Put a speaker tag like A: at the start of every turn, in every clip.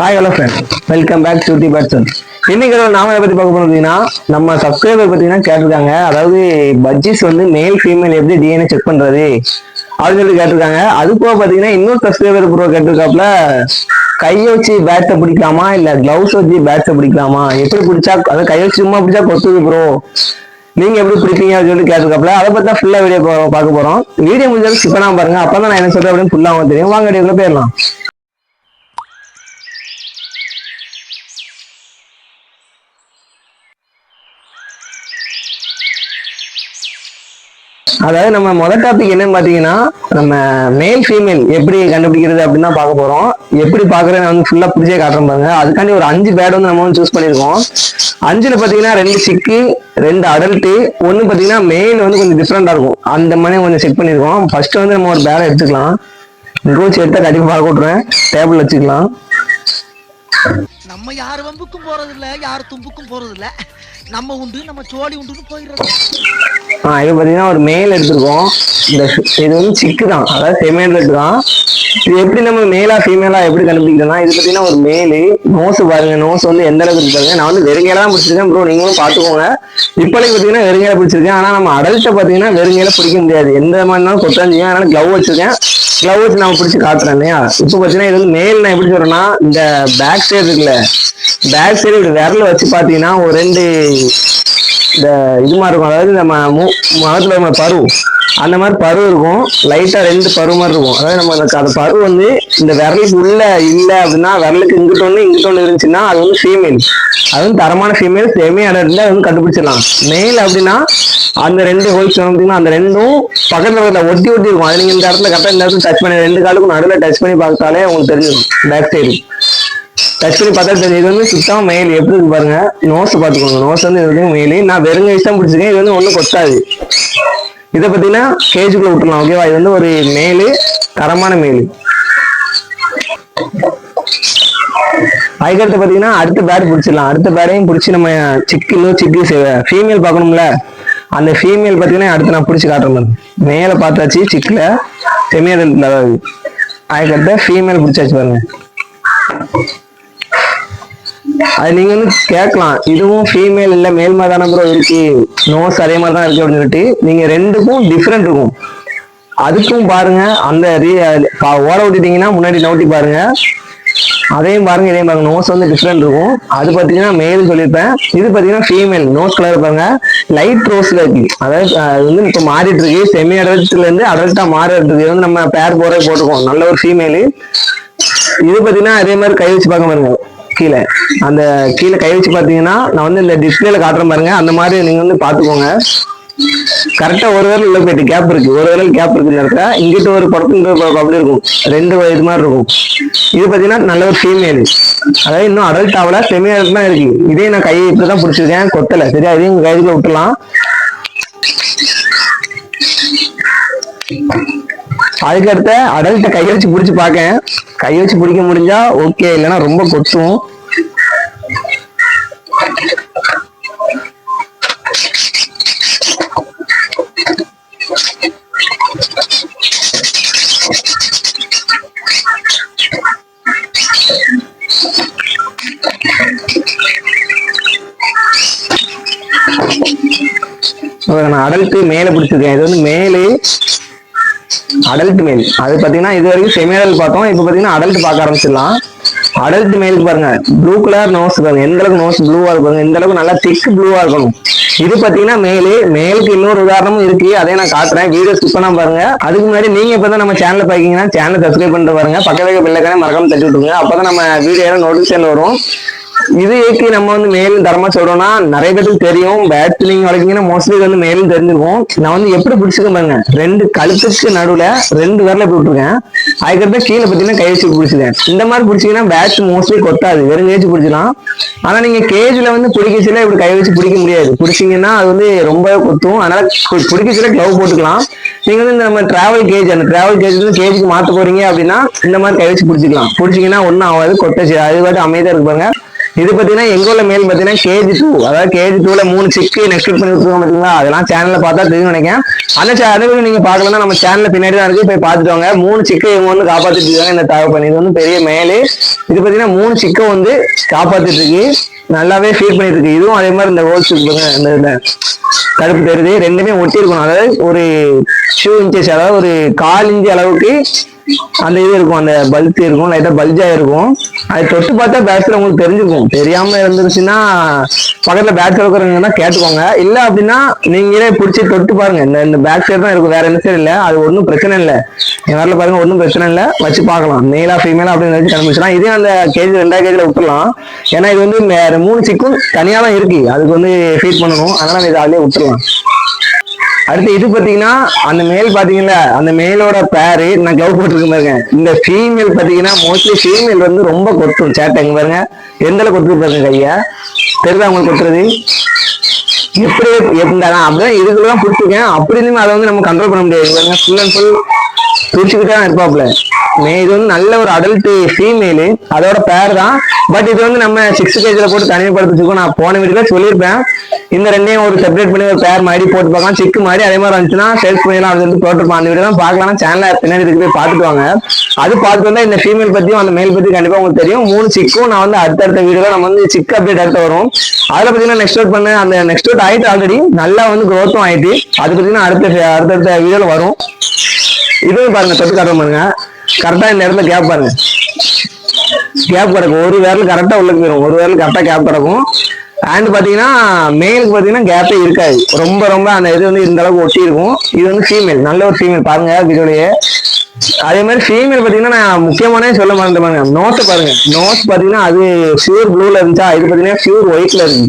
A: Hi hello friend welcome back to the person இன்னைக்கு நாம எதை பத்தி பார்க்க போறோம் நம்ம சப்ஸ்கிரைபர் பார்த்தீங்கன்னா கேட்டிருக்காங்க. அதாவது பட்ஜெட்ஸ் வந்து மேல் ஃபீமேல் எப்படி டிஎன்ஏ செக் பண்றது அப்படின்னு சொல்லி கேட்டிருக்காங்க. அது போக பார்த்தீங்கன்னா இன்னொரு சப்ஸ்கிரைபர் ப்ரோ கேட்டிருக்காப்ல கையை வச்சு பேட்டை பிடிக்கலாமா? இல்ல கிளவுஸ் வச்சு பேட்டை பிடிக்கலாமா? எப்படி பிடிச்சா அதாவது கையை வச்சு சும்மா பிடிச்சா கொத்துது ப்ரோ நீங்க எப்படி பிடிப்பீங்க அப்படின்னு சொல்லி கேட்டிருக்காப்ல அதை பத்தி தான் ஃபுல்லா வீடியோ பார்க்க போறோம். வீடியோ முடிஞ்சாலும் ஸ்கிப் பண்ணாம பாருங்க. அப்பதான் நான் என்ன சொல்றேன் அப்படின்னு ஃபுல்லா அவங்க தெரியும். வாங்க வீடியோக்குள்ள போயிடலாம். அதாவது நம்ம முதல் டாபிக் என்னன்னு பாத்தீங்கன்னா நம்ம மேல் ஃபீமேல் எப்படி கண்டுபிடிக்கிறது அப்படின்னு தான் பார்க்க போறோம். எப்படி பாக்குறது வந்து ஃபுல்லா பிடிச்சே காட்டுறேன் பாருங்க. அதுக்காண்டி ஒரு அஞ்சு பேட் வந்து நம்ம வந்து சூஸ் பண்ணிருக்கோம் அஞ்சுல பாத்தீங்கன்னா ரெண்டு சிக்கு ரெண்டு அடல்ட்டு ஒன்னு பாத்தீங்கன்னா மெயின் வந்து கொஞ்சம் டிஃப்ரெண்டா இருக்கும். அந்த மாதிரி கொஞ்சம் செக் பண்ணிருக்கோம் ஃபர்ஸ்ட் வந்து நம்ம ஒரு பேரை எடுத்துக்கலாம். இங்க வச்சு எடுத்தா கண்டிப்பா பார்க்க விட்ருவேன் டேபிள் வச்சுக்கலாம்.
B: நம்ம யார் வம்புக்கும் போறது இல்ல யார் தும்புக்கும் போறது இல்ல நம்ம உண்டு நம்ம சோழி உண்டுன்னு போயிடுறது.
A: ஆ இது பார்த்தீங்கன்னா ஒரு மேல் எடுத்திருக்கோம். இந்த இது வந்து சிக்கு தான். அதாவது செமேல் தான். இது எப்படி நம்ம மேலா ஃபீமேலா எப்படி கண்டுபிடிக்கிறோம்னா இது பார்த்தீங்கன்னா ஒரு மேலு நோஸ் பாருங்க நோஸ் வந்து எந்த அளவுக்கு இருக்காங்க நான் வந்து வெறுங்கையில தான் பிடிச்சிருக்கேன் ப்ரோ நீங்களும் பார்த்துக்கோங்க. இப்போதைக்கு பார்த்தீங்கன்னா வெறுங்கையில பிடிச்சிருக்கேன். ஆனால் நம்ம அடல்ட்டை பார்த்தீங்கன்னா வெறுங்கையில பிடிக்க முடியாது. எந்த மாதிரினாலும் கொத்தான் செய்யும் அதனால க்ளவ் வச்சிருக்கேன். க்ளவ் வச்சு நம்ம பிடிச்சி காட்டுறேன் இல்லையா? இப்போ பார்த்தீங்கன்னா இது வந்து மேல் நான் எப்படி சொல்றேன்னா இந்த பேக் சைடு இருக்குல்ல பேக் சைடு இப்படி விரல வச்சு பார்த்தீங்கன்னா ஒரு ரெண்டு இந்த இது மாதிரி இருக்கும். அதாவது நம்ம மு- முகத்துல நம்ம பரு. அந்த மாதிரி பரு இருக்கும். லைட்டா ரெண்டு பரு மாதிரி இருக்கும். அதாவது நம்ம அந்த பரு வந்து இந்த விரலுக்கு உள்ள இல்ல அப்படின்னா விரலுக்கு இங்கிட்ட ஒண்ணு இங்கிட்ட ஒண்ணு இருந்துச்சுன்னா அது வந்து ஃபீமேல் அது வந்து தரமான ஃபீமேல் செமி அடர் அது வந்து கண்டுபிடிச்சிடலாம். மேல் அப்படின்னா அந்த ரெண்டு ஹோல்ஸ் பார்த்தீங்கன்னா அந்த ரெண்டும் பக்கத்துல பக்கத்துல ஒட்டி ஒட்டி இருக்கும். அது நீங்க இந்த இடத்துல கரெக்டா இந்த இடத்துல டச் பண்ணி ரெண்டு காலுக்கும் நடுவில் டச் பண்ணி பார்த்தாலே உங்களுக்கு தெரிஞ்சிடும். பேக் சைடு டச் பார்த்தா தெரியும் இது வந்து சுத்தமாக மெயில் எப்படி இருக்கு பாருங்க. நோஸ் பார்த்துக்கோங்க. நோஸ் வந்து இது வந்து மெயில் நான் வெறுங்க விஷயம் பிடிச்சிருக்கேன். இது வந்து ஒன்றும் கொத்தாது இதை பார்த்தீங்கன்னா கேஜுக்குள்ள விட்டுலாம் ஓகேவா இது வந்து ஒரு மேலு தரமான மேலு அதுக்கடுத்து பார்த்தீங்கன்னா அடுத்த பேட் பிடிச்சிடலாம். அடுத்த பேடையும் பிடிச்சி நம்ம சிக்கு சிக்கி ஃபீமேல் பார்க்கணும்ல. அந்த ஃபீமேல் பார்த்தீங்கன்னா அடுத்து நான் பிடிச்சி காட்டுறேன் பாருங்க. மேலே பார்த்தாச்சு சிக்கில் செமியல் அதாவது அதுக்கடுத்து ஃபீமேல் பிடிச்சாச்சு பாருங்க. அது நீங்க வந்து கேட்கலாம். இதுவும் ஃபீமேல் இல்ல மேல் மாதிரி தானே ப்ரோ இருக்கு. நோஸ் அதே மாதிரி தான் இருக்கு அப்படின்னு சொல்லிட்டு நீங்க ரெண்டுக்கும் டிஃப்ரெண்ட் இருக்கும். அதுக்கும் பாருங்க அந்த ஓட விட்டுட்டீங்கன்னா முன்னாடி நோட்டி பாருங்க. அதையும் பாருங்க இதையும் பாருங்க. நோஸ் வந்து டிஃப்ரெண்ட் இருக்கும். அது பார்த்தீங்கன்னா மேல் சொல்லியிருப்பேன். இது பார்த்தீங்கன்னா ஃபீமேல் நோஸ் கலர் பாருங்க. லைட் ரோஸ்ல இருக்கு. அதாவது அது வந்து இப்போ மாறிட்டு இருக்கு. செமி அடல்ட்ல இருந்து அடல்ட்டா மாறிட்டு இருக்கு. வந்து நம்ம பேர் போற போட்டுக்கோம் நல்ல ஒரு ஃபீமேலு இது பாத்தீங்கன்னா அதே மாதிரி கை வச்சு பார்க்க பாருங்க. கீழே. அந்த கீழே கை வச்சு பார்த்தீங்கன்னா நான் வந்து இந்த டிஸ்பிளேல காட்டுறேன் பாருங்க. அந்த மாதிரி நீங்க வந்து பாத்துக்கோங்க கரெக்டா ஒரு விரல் உள்ள போயிட்டு கேப் இருக்கு. ஒரு விரல் கேப் இருக்கு இந்த இடத்துல இங்கிட்ட ஒரு படத்துல அப்படி இருக்கும். ரெண்டு இது மாதிரி இருக்கும். இது பாத்தீங்கன்னா நல்ல ஒரு ஃபீமேல் அதாவது இன்னும் அடல்ட் ஆகல செமி அடல்ட் தான் இருக்கு. இதே நான் கையை இப்படிதான் பிடிச்சிருக்கேன். கொத்தல சரியா இதையும் உங்க விட்டுலாம் அதுக்கடுத்த அடல்ட்ட கையை வச்சு பிடிச்சி பார்க்கேன் கையை வச்சு பிடிக்க முடிஞ்சா ஓகே இல்லைன்னா ரொம்ப கொத்தும் நான் அடல்ட்டு மேலே பிடிச்சிருக்கேன். இது வந்து மேலே அடல்ட் மேல் அது பாத்தீங்கன்னா இது வரைக்கும் செமியடல் பார்த்தோம். இப்போ பாத்தீங்கன்னா அடல்ட் பார்க்க ஆரம்பிச்சிடலாம். அடல்ட் மேலுக்கு பாருங்க. ப்ளூ கலர் நோஸ் பாருங்க. எந்த அளவுக்கு நோஸ் ப்ளூவா இருக்கும் எந்த அளவுக்கு நல்லா திக் ப்ளூவா இருக்கணும்? இது பாத்தீங்கன்னா மேலு. மேலுக்கு இன்னொரு உதாரணமும் இருக்கு. அதே நான் காட்டுறேன். வீடியோ ஸ்கிப் பண்ணாம பாருங்க. அதுக்கு முன்னாடி நீங்க இப்பதான் நம்ம சேனல் பாக்கீங்கன்னா சேனல் சப்ஸ்கிரைப் பண்ணிட்டு பாருங்க. பக்கத்துல பிள்ளைக்கான மறக்காம தட்டி விட்டுருங்க. அப்பதான் நம்ம வீடியோ நோட்டிஃபிகேஷன் வரும். இது ஏக்கு நம்ம வந்து மேலும் தரமா சொல்றோம்னா நிறைய பேருக்கு தெரியும். பேட் வரைக்கும் மோஸ்ட்லி வந்து மேலும் தெரிஞ்சிருக்கும். நான் வந்து எப்படி பிடிச்சிருக்கேன் பாருங்க. ரெண்டு கழுத்துக்கு நடுவுல ரெண்டு விரல போட்டுருக்கேன் அதுக்கடுத்து கீழே பார்த்தீங்கன்னா கை வச்சு பிடிச்சிருக்கேன் இந்த மாதிரி பிடிச்சீங்கன்னா பேட் மோஸ்ட்லி கொத்தாது வெறும் கேஜ் பிடிச்சலாம் ஆனா நீங்க கேஜ்ல வந்து பிடிக்கச்சில இப்படி கை வச்சு பிடிக்க முடியாது. பிடிச்சீங்கன்னா அது வந்து ரொம்ப கொத்தும். அதனால பி- பிடிக்கச்சில க்ளவ் போட்டுக்கலாம். நீங்க வந்து இந்த நம்ம டிராவல் கேஜ் அந்த டிராவல் கேஜ் வந்து கேஜுக்கு மாத்த போறீங்க அப்படின்னா இந்த மாதிரி கை வச்சு பிடிச்சிக்கலாம். பிடிச்சீங்கன்னா ஒன்றும் ஆகாது. கொட்டச்சு அது பாட்டு அமைதியா இருக்கு பாருங்க. இது பாத்தீங்கன்னா எங்க உள்ள மேல் பாத்தீங்கன்னா கேஜி டூ அதாவது கேஜி டூல மூணு சிக்கு நெக்ஸ்ட் பண்ணி விட்டுருக்கோம் பாத்தீங்களா? அதெல்லாம் சேனல்ல பார்த்தா தெரியும் நினைக்கிறேன். அந்த channel நீங்க பாக்கலன்னா நம்ம சேனல்ல பின்னாடி தான் இருக்கு. போய் பார்த்துட்டு வாங்க. மூணு சிக்கு இவங்க வந்து காப்பாத்திட்டு இருக்காங்க. இந்த தகவல் இது வந்து பெரிய மேலு இது பாத்தீங்கன்னா மூணு சிக்கை வந்து காப்பாத்திட்டு இருக்கு. நல்லாவே ஃபீல் பண்ணிட்டு இருக்கு. இதுவும் அதே மாதிரி இந்த ஹோல்ஸ் இருக்கு இந்த இதுல கருப்பு தெரியுது. ரெண்டுமே ஒட்டி இருக்கணும் அதாவது ஒரு ஷூ இன்ச்சஸ் அதாவது ஒரு கால் இன்ச்சு அளவுக்கு அந்த இது இருக்கும். அந்த பல்த் இருக்கும். லைட்டா பல்ஜா இருக்கும். அது தொட்டு பார்த்தா பேட்ஸ்ல உங்களுக்கு தெரிஞ்சுக்கும் தெரியாம இருந்துருச்சுன்னா பக்கத்துல பேட்ஸ் இருக்கிறவங்கன்னா கேட்டுக்கோங்க. இல்ல அப்படின்னா நீங்களே பிடிச்சி தொட்டு பாருங்க. இந்த இந்த பேக் சைடு தான் இருக்கும் வேற எந்த சைடு இல்ல. அது ஒன்றும் பிரச்சனை இல்லை. என் வரல பாருங்க ஒன்றும் பிரச்சனை இல்லை. வச்சு பார்க்கலாம். மேலா ஃபீமேலா அப்படின்னு வச்சு கண்டுபிடிச்சலாம் இதே அந்த கேஜி ரெண்டாயிரம் கேஜில விட்டுலாம் ஏன்னா இது வந்து மூணு சிக்கும் தனியா தான் இருக்கு. அதுக்கு வந்து ஃபீட் பண்ணணும். அதனால இதை அதிலே விட்டுலாம் அடுத்து இது பாத்தீங்கன்னா அந்த மேல் பாத்தீங்கல்ல அந்த மேலோட பேரு நான் கவு போட்டிருக்கேன் பாருங்க. இந்த ஃபீமேல் பாத்தீங்கன்னா மோஸ்ட்லி ஃபீமேல் வந்து ரொம்ப கொட்டும் சேட்டை எங்க பாருங்க. எந்த அளவுக்கு பாருங்க கையா. தெரியுதா உங்களுக்கு கொட்டுறது எப்படி இருந்தாலும் அப்படிதான் இதுக்குள்ளதான் பிடிச்சிருக்கேன் அப்படின்னு அதை வந்து நம்ம கண்ட்ரோல் பண்ண முடியாது. பாருங்க ஃபுல் அண்ட் ஃபுல் பிரிச்சுக்கிட்டே தான் இருப்பாப்ல மே இது வந்து நல்ல ஒரு அடல்ட் ஃபீமேலு அதோட பேர் தான் பட் இது வந்து நம்ம சிக்ஸ் கேஜில் போட்டு தனிமைப்படுத்திச்சுக்கோ நான் போன வீடியோல சொல்லியிருப்பேன். இந்த ரெண்டையும் ஒரு செப்பரேட் பண்ணி ஒரு பேர் மாதிரி போட்டு பார்க்கலாம். சிக்கு மாதிரி அதே மாதிரி வந்துச்சுன்னா சேல்ஸ் பண்ணிடலாம் அப்படின்னு வந்து போட்டிருப்பான். அந்த வீடியோ தான் பார்க்கலாம் சேனல் பின்னாடி இருக்கு போய் பார்த்துட்டு வாங்க அது பார்த்துட்டு வந்தா இந்த ஃபீமேல் பத்தியும் அந்த மேல் பத்தியும் கண்டிப்பா உங்களுக்கு தெரியும். மூணு சிக்கும் நான் வந்து அடுத்தடுத்த வீடியோல நம்ம வந்து சிக் அப்டேட் அடுத்த வரும் அதுல பாத்தீங்கன்னா நெக்ஸ்ட் அவுட் பண்ண அந்த நெக்ஸ்ட் அவுட் ஆயிட்டு ஆல்ரெடி நல்லா வந்து க்ரோத்தும் ஆயிட்டு அது பாத்தீங்கன்னா அடுத்த அடுத்தடுத்த வீடியோல வரும். இதுவும் பாருங்க தொட்டு காட்டுற பாருங்க. கரெக்டா இந்த இடத்துல கேப் பாருங்க. கேப் கிடக்கும். ஒரு விரல் கரெக்டா உள்ளுக்கு போயிடும் ஒரு விரல் கரெக்டா கேப் கிடக்கும். அண்ட் பாத்தீங்கன்னா மேலுக்கு பாத்தீங்கன்னா கேப்பே இருக்காது. ரொம்ப ரொம்ப அந்த இது வந்து இந்த அளவுக்கு ஒட்டி இருக்கும். இது வந்து ஃபீமேல் நல்ல ஒரு ஃபீமேல் பாருங்க வீடியோலயே. அதே மாதிரி ஃபீமேல் பாத்தீங்கன்னா நான் முக்கியமானே சொல்ல மறந்து பாருங்க. நோஸ் பாருங்க. நோஸ் பாத்தீங்கன்னா அது பியூர் ப்ளூல இருந்துச்சா? இது பாத்தீங்கன்னா பியூர் ஒயிட்ல இருக்கு.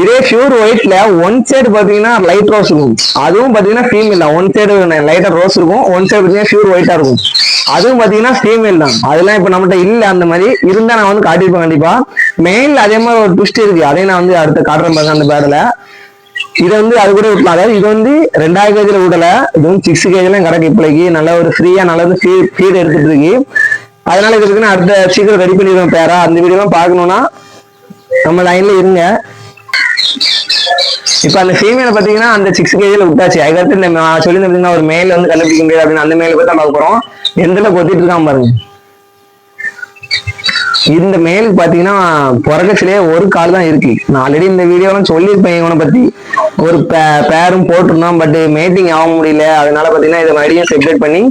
A: இதே பியூர் ஒயிட்ல ஒன் சைடு பாத்தீங்கன்னா லைட் ரோஸ் இருக்கும். அதுவும் பாத்தீங்கன்னா ஃபீமேல் தான். ஒன் சைடு லைட்டா ரோஸ் இருக்கும். ஒன் சைடு பாத்தீங்கன்னா பியூர் ஒயிட்டா இருக்கும். அதுவும் பாத்தீங்கன்னா ஃபீமேல் தான். அதெல்லாம் இப்ப நம்மகிட்ட இல்ல. அந்த மாதிரி இருந்தா நான் வந்து காட்டியிருப்பேன் கண்டிப்பா. மெயின்ல அதே மாதிரி ஒரு ட்விஸ்ட் இருக்கு. அதையும் நான் வந்து அடுத்து காட்டுறேன் பாருங்க அந்த பேர்ல. இது வந்து அது கூட விட்டலாம் அதாவது இது வந்து ரெண்டாயிரம் கேஜில விடல. இது வந்து சிக்ஸ் கேஜில கிடக்கு இப்போதைக்கு. நல்ல ஒரு ஃப்ரீயா நல்லது ஃபீட் எடுத்துட்டு இருக்கு. அதனால இது அடுத்த சீக்கிரம் ரெடி பண்ணிடுவேன் பேரா. அந்த வீடியோலாம் பார்க்கணும்னா நம்ம லைன்ல இருங்க. இப்ப அந்த ஃபீமேல பாத்தீங்கன்னா அந்த சிக்ஸ் கேஜில விட்டாச்சு. அதுக்கடுத்து இந்த நான் ஒரு மேல வந்து கண்டுபிடிக்க முடியாது அப்படின்னு அந்த மேல போய் தான் பார்க்க போறோம். எந்த கொத்திட்டு இருக்காம பாருங்க. இந்த மேலுக்கு பாத்தீங்கன்னா பிறக்கச்சிலேயே ஒரு கால் தான் இருக்கு. நான் ஆல்ரெடி இந்த வீடியோலாம் சொல்லியிருப்பேன் இவனை பத்தி. ஒரு பேரும் போட்டிருந்தோம் பட் மேட்டிங் ஆக முடியல. அதனால பாத்தீங்கன்னா இதை மறுபடியும் செப்பரேட் பண்ணி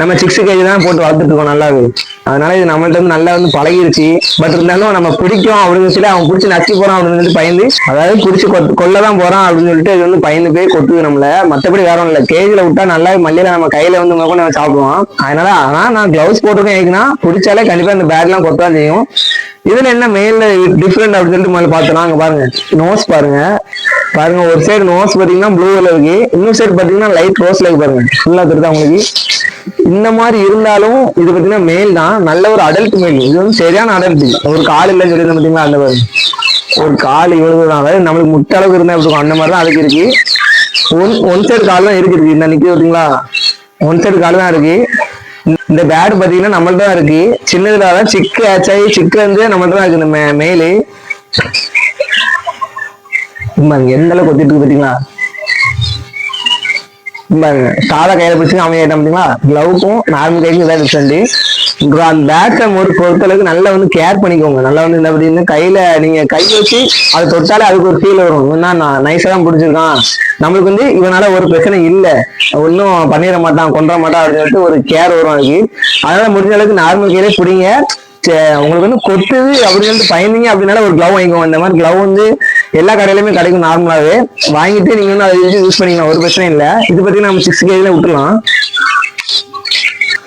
A: நம்ம சிக்ஸ் கேஜி தான் போட்டு வளர்த்துட்டு இருக்கோம் நல்லாவே. அதனால இது நம்மள்ட்ட வந்து நல்லா வந்து பழகிருச்சு. பட் இருந்தாலும் நம்ம பிடிக்கும் அப்படின்னு சொல்லி அவன் பிடிச்சி நச்சு போறான் அப்படின்னு சொல்லிட்டு பயந்து அதாவது பிடிச்சி கொல்ல தான் போறான் அப்படின்னு சொல்லிட்டு இது வந்து பயந்து போய் கொட்டுது நம்மள. மத்தபடி வேற ஒன்றும் இல்லை கேஜில விட்டா நல்லா மல்லியில நம்ம கையில வந்து கூட நம்ம சாப்பிடுவோம் அதனால ஆனா நான் கிளவுஸ் போட்டிருக்கேன் ஏன்னா பிடிச்சாலே கண்டிப்பா இந்த பேட்லாம் கொத்தான் செய்யும். இதுல என்ன மேல டிஃப்ரெண்ட் அப்படின்னு சொல்லிட்டு மேல பார்த்தோம்னா அங்க பாருங்க. நோஸ் பாருங்க. பாருங்க ஒரு சைடு நோஸ் பாத்தீங்கன்னா ப்ளூல இருக்கு. இன்னொரு சைடு பாத்தீங்கன்னா லைட் ரோஸ்ல இருக்கு பாருங்க. ஃபுல்லா தெரியுதா உங்களுக்கு? இந்த மாதிரி இருந்தாலும் இது பாத்தீங்கன்னா மேல் தான். நல்ல ஒரு அடல்ட் மேல் இது வந்து சரியான அடல்ட் ஒரு கால் இல்லைன்னு சொல்லி பாத்தீங்களா அந்த ஒரு கால் இவ்வளவு தான் அதாவது நம்மளுக்கு முட்டை அளவுக்கு இருந்தா எப்படி இருக்கும்? அந்த மாதிரி தான் அதுக்கு இருக்கு. ஒன் ஒன் சைடு கால் தான் இருக்கு இந்த நிக்க பார்த்தீங்களா? ஒன் சைடு கால் தான் இருக்கு. இந்த பேட் பாத்தீங்கன்னா நம்மள்ட்ட தான் இருக்கு. சின்னதுல தான் சிக்கு ஆச்சாயி சிக்கு வந்து நம்மள்ட்ட தான் இருக்கு. இந்த மேலு எந்த அளவுக்கு கொத்திட்டு இருக்கு பாத்தீங்களா சாதா கையில பிடிச்சி அவன் ஆயிட்டான் பாத்தீங்களா க்ளவுக்கும் நார்மல் கைக்கும் இதான் டிஃப்ரெண்ட் அந்த பேட்டை ஒரு பொறுத்தளவுக்கு நல்லா வந்து கேர் பண்ணிக்கோங்க. நல்லா வந்து என்ன அப்படின்னு கையில நீங்க கை வச்சு அதை தொட்டாலே அதுக்கு ஒரு ஃபீல் வரும். இவன் தான் நைஸா தான் பிடிச்சிருக்கான். நம்மளுக்கு வந்து இவனால ஒரு பிரச்சனை இல்ல. ஒன்றும் பண்ணிட மாட்டான் கொன்ற மாட்டான் அப்படின்னு சொல்லிட்டு ஒரு கேர் வரும் அதுக்கு. அதனால முடிஞ்ச அளவுக்கு நார்மல் கையிலே பிடிங்க. உங்களுக்கு வந்து கொத்துது அப்படின்னு சொல்லிட்டு பயந்தீங்க. அப்படின்னால ஒரு க்ளவ் வாங்கிக்கோங்க. இந்த மாதிரி க்ளவ் வந்து எல்லா கடையிலுமே கிடைக்கும் நார்மலாவே. வாங்கிட்டு நீங்க வந்து அதை யூஸ் பண்ணிக்கலாம் ஒரு பிரச்சனை இல்லை. இது பத்தி நம்ம சிக்ஸ் கேஜில விட்டுலாம்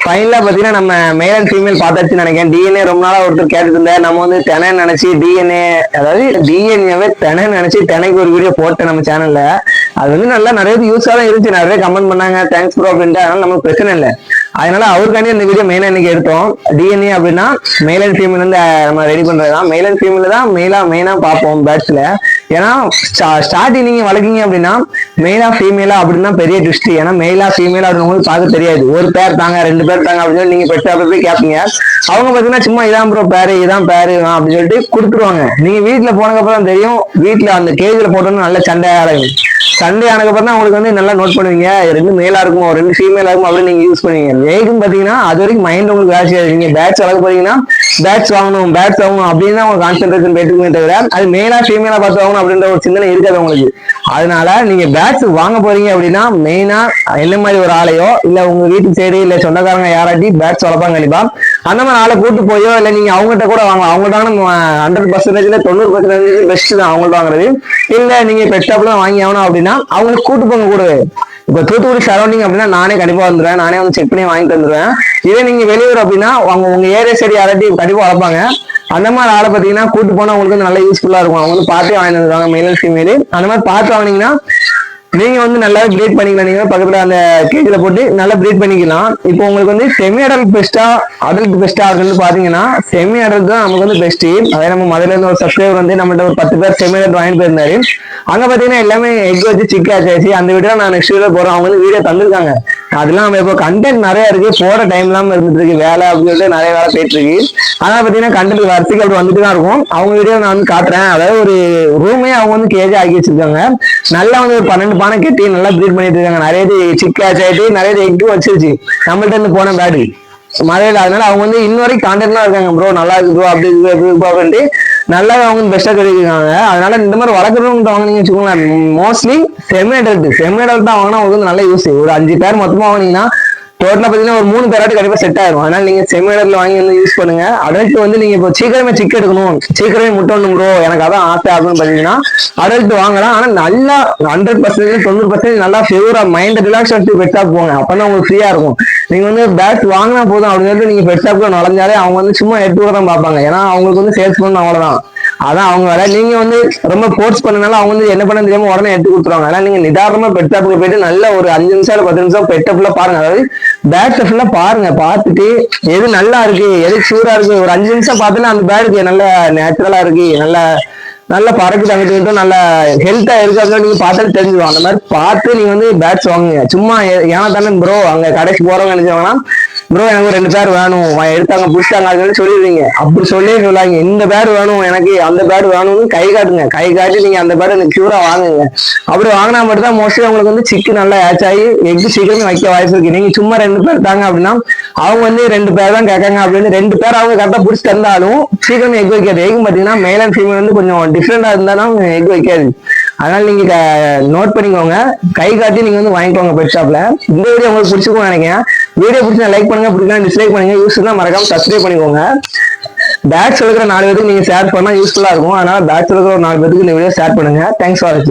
A: ஃபைனலா பாத்தீங்கன்னா நம்ம மேல் அண்ட் ஃபீமேல் பார்த்தாச்சுன்னு நினைக்கிறேன். டிஎன்ஏ ரொம்ப நாளாக ஒருத்தர் கேட்டுட்டு நம்ம வந்து தெனை நினச்சி டிஎன்ஏ அதாவது டிஎன்ஏவே தெனை நினைச்சு தெனைக்கு ஒரு வீடியோ போட்டேன் நம்ம சேனல்ல அது வந்து நல்லா நிறைய யூஸாக தான் இருந்துச்சு. நிறைய கமெண்ட் பண்ணாங்க. தேங்க்ஸ் ப்ரோ அப்படின்ட்டு. அதனால நமக்கு பிரச்சனை இல்லை. அதனால அவருக்காண்டி இந்த வீடியோ மெயினா இன்னைக்கு எடுத்தோம். டிஎன்ஏ அப்படின்னா மேல் அண்ட் ஃபீமேல் வந்து நம்ம ரெடி பண்ணுறது தான் மேல் அண்ட் ஃபீமேல் தான் மெயிலா மெயினா பார்ப்போம் பேட்ஸ்ல ஏன்னா ஸ்டார்டிங் நீங்க வளர்க்கீங்க அப்படின்னா மெயிலா ஃபீமேலா அப்படின்னா பெரிய ட்விஸ்ட் ஏன்னா மெயிலா ஃபீமேலா அப்படின்னு உங்களுக்கு பார்க்க தெரியாது. ஒரு பேர் தாங்க ரெண்டு பேர் தாங்க அப்படின்னு சொல்லி நீங்க பெற்ற போய் கேட்பீங்க அவங்க பாத்தீங்கன்னா சும்மா இதான் ப்ரோ பேரு இதான் பேரு அப்படின்னு சொல்லிட்டு கொடுத்துருவாங்க. நீங்க வீட்டுல போனதுக்கு அப்புறம் தெரியும் வீட்டுல அந்த கேஜ்ல போட்டோன்னு நல்ல சண்டை இருக்கும் சண்டே ஆனதுக்கப்புறம் தான் உங்களுக்கு வந்து நல்லா நோட் பண்ணுவீங்க. ரெண்டு மேலா இருக்குமோ ரெண்டு ஃபீமேலா இருக்கும் அப்படின்னு நீங்க யூஸ் பண்ணுவீங்க. மேய்க்கும் பாத்தீங்கன்னா அது வரைக்கும் மைண்ட் உங்களுக்கு வேலை செய்யாது. நீங்க பேட்ஸ் வளர்க்க போறீங்கன்னா பேட்ஸ் வாங்கணும் பேட்ஸ் வாங்கணும் அப்படின்னு தான் உங்க கான்சென்ட்ரேஷன் போயிட்டு தவிர அது மேலா ஃபீமேலா பார்த்து வாங்கணும் அப்படின்ற ஒரு சிந்தனை இருக்காது உங்களுக்கு. அதனால நீங்க பேட்ஸ் வாங்க போறீங்க அப்படின்னா மெயினா என்ன மாதிரி ஒரு ஆளையோ இல்ல உங்க வீட்டு சைடு இல்ல சொந்தக்காரங்க யாராட்டி பேட்ஸ் வளர்ப்பாங்க கண்டிப்பா. அந்த மாதிரி ஆளை கூட்டு போயோ இல்ல நீங்க அவங்ககிட்ட கூட வாங்கலாம் அவங்கள்ட்ட நம்ம ஹண்ட்ரட் பர்சன்டேஜ்ல தொண்ணூறு பர்சன்டேஜ் பெஸ்ட் தான் அவங்கள்ட்ட வாங்குறது. இல்ல நீங்க பெஸ்டாப்ல வாங்கி ஆகணும் அப்படின்னா அவங்களுக்கு கூட்டு போங்க கூட இப்ப தூத்துக்குடி சரௌண்டிங் அப்படின்னா நானே கண்டிப்பா வந்துடுவேன் நானே வந்து செக் பண்ணி வாங்கி வந்துடுவேன் இதே நீங்க வெளியூர் அப்படின்னா அவங்க உங்க ஏரியா சைடு யாராட்டி கண்டிப்பா வளர்ப்பாங்க. அந்த மாதிரி ஆளை பார்த்தீங்கன்னா கூட்டு போனா உங்களுக்கு வந்து நல்ல யூஸ்ஃபுல்லா இருக்கும். அவங்க வந்து பார்த்து வாங்கி வந்துருவாங்க. மேல் ஃபீமேல் அந்த மாதிரி பார்த்து வாங்கினீங்கன்னா நீங்க வந்து நல்லா பிரீட் பண்ணிக்கலாம் பக்கத்துல அந்த கேஜ்ல போட்டு நல்லா பிரீட் பண்ணிக்கலாம். இப்போ உங்களுக்கு வந்து செமி அடல்ட் பெஸ்டா அடல்ட் பெஸ்டா இருக்குன்னு பாத்தீங்கன்னா செமி அடல்ட் தான் நமக்கு வந்து பெஸ்ட் அதே நம்ம மதுரையில இருந்து ஒரு சப்ஸ்கிரைபர் வந்து நம்மகிட்ட ஒரு பத்து பேர் செமி அடல்ட் வாங்கிட்டு போயிருந்தாரு. அங்க பாத்தீங்கன்னா எல்லாமே எக் வச்சு சிக்க ஆச்சாச்சு அந்த வீடியோ நான் நெக்ஸ்ட் வீடியோ போறேன். அவங்க வந்து வீடியோ தந்திருக்காங்க. அதெல்லாம் இப்போ கண்டென்ட் நிறைய இருக்கு. போற டைம் இல்லாம இருந்துட்டு இருக்கு. வேலை அப்படின்னு சொல்லிட்டு நிறைய வேலை போயிட்டு இருக்கு. அதனால பாத்தீங்கன்னா கண்டென்ட் வரத்துக்கு அப்படி வந்துட்டு தான் இருக்கும். அவங்க வீடியோ நான் வந்து காட்டுறேன். அதாவது ஒரு ரூமே அவங்க வந்து கேஜ் ஆக்கி வச்சிருக்காங்க. நல்லா வந்து ஒரு பன்னெண்டு பானை கட்டி நல்லா ப்ரீட் பண்ணிட்டு இருக்காங்க. நிறைய சிக் சிக்க நிறைய எக்கு வச்சிருச்சு. நம்மள்ட்ட இருந்து போன பேடு மழையில அதனால அவங்க வந்து இன்ன வரைக்கும் கான்டாக்ட்லாம் இருக்காங்க ப்ரோ நல்லா இருக்கு ப்ரோ அப்படி இருக்கு அப்படி இருக்கு அப்படின்ட்டு நல்லா அவங்க பெஸ்டா கிடைக்கிறாங்க அதனால இந்த மாதிரி வளர்க்குறவங்க வாங்கினீங்க வச்சுக்கோங்களேன் மோஸ்ட்லி செமிடல்ட் செமிடல்ட் தான் வாங்கினா உங்களுக்கு வந்து நல்ல யூஸ் ஒரு அஞ்சு பேர் மொத்தமா வாங்கினீங்கன்னா டோட்டலா பாத்தீங்கன்னா ஒரு மூணு பேராட்டி கண்டிப்பா செட் ஆயிரும். அதனால நீங்க செமினர்ல வாங்கி வந்து யூஸ் பண்ணுங்க. அடல்ட் வந்து நீங்க இப்போ சீக்கிரமே சிக் எடுக்கணும். சீக்கிரமே முட்டணும் ப்ரோ எனக்கு அதான் ஆசை அப்படின்னு பாத்தீங்கன்னா அடல்ட் வாங்கலாம். ஆனா நல்லா ஹண்ட்ரட் பர்சன்டேஜ் தொண்ணூறு பர்சன்டேஜ் நல்லா ஃபேவரா மைண்ட் ரிலாக்ஸ் எடுத்து பெட் ஷாப் போங்க. அப்பதான் உங்களுக்கு ஃப்ரீயா இருக்கும். நீங்க வந்து பேட் வாங்கினா போதும். அப்படின்னு சொல்லிட்டு நீங்க பெட் ஷாப்ல நுழைஞ்சாலே அவங்க வந்து சும்மா எடுத்து கூட தான் பார்ப்பாங்க. ஏன்னா அவங்களுக்கு வந்து சேல்ஸ் பண்ணணும் அவ்வளவுதான். அதான் அவங்க வேலை நீங்க வந்து ரொம்ப ஃபோர்ஸ் பண்ணனால அவங்க வந்து என்ன பண்ண தெரியாம உடனே எடுத்து கொடுத்துருவாங்க. ஆனா நீங்க நிதானமா பெட்டாப்புக்கு போயிட்டு நல்ல ஒரு அஞ்சு நிமிஷம் இல்ல பத்து நிமிஷம் பெட்டை பாருங்க. அதாவது பேட்ஸை ஃபுல்லா பாருங்க பார்த்துட்டு எது நல்லா இருக்கு எது சூரா இருக்கு. ஒரு அஞ்சு நிமிஷம் பார்த்துல அந்த பேடுக்கு நல்ல நேச்சுரலா இருக்கு நல்ல நல்ல பறக்கு தங்கிட்டு நல்ல ஹெல்த்தா இருக்காங்க நீங்க பார்த்தாலும் தெரிஞ்சிடும் அந்த மாதிரி பார்த்து நீங்க வந்து பேட்ஸ் வாங்குங்க. சும்மா ஏ- ஏன்னா தானே ப்ரோ அங்க கடைக்கு போறவங்க நினைச்சவங்கன்னா ப்ரோ எனக்கு ரெண்டு பேர் வேணும். எடுத்தாங்க பிடிச்சாங்க அப்படின்னு சொல்லிடுவீங்க அப்படி சொல்லி சொல்லாங்க இந்த பேர் வேணும் எனக்கு அந்த பேர் வேணும்னு கை காட்டுங்க. கை காட்டி நீங்க அந்த பேர் எனக்கு கியூரா வாங்குங்க. அப்படி வாங்கினா மட்டும் தான் மோஸ்ட்லி உங்களுக்கு வந்து சிக்கு நல்லா ஏச் ஆகி எக் சீக்கிரமே வைக்க வாய்ப்பு இருக்கு. நீங்க சும்மா ரெண்டு பேர் தாங்க அப்படின்னா அவங்க வந்து ரெண்டு பேர் தான் கேட்காங்க அப்படின்னு ரெண்டு பேர் அவங்க கரெக்டா பிடிச்சி தந்தாலும் சீக்கிரமே எக் வைக்காது. எக் பாத்தீங்கன்னா மேல் அண்ட் ஃபீமேல் வந்து கொஞ்சம் டிஃப்ரெண்டா இருந்தாலும் எக் வைக்காது. அதனால நீங்க நோட் பண்ணிக்கோங்க. கை காட்டி நீங்க வந்து வாங்கிக்கோங்க பெட் ஷாப்ல இந்த வீடியோ உங்களுக்கு பிடிச்சிருக்கும் நினைக்கிறேன். வீடியோ பிடிச்சா லைக் பண்ணுங்க பிடிக்கலாம் டிஸ்லைக் பண்ணுங்க யூஸ் தான் மறக்காம சப்ஸ்கிரைப் பண்ணிக்கோங்க. பேட்ஸ் இருக்கிற நாலு பேருக்கு நீங்க ஷேர் பண்ணா யூஸ்ஃபுல்லா இருக்கும். அதனால பேட்ஸ் இருக்கிற ஒரு நாலு பேருக்கு இந்த வீடியோ ஷேர் பண்ணுங்க. தேங்க்ஸ் ஃபார் வாட்சிங்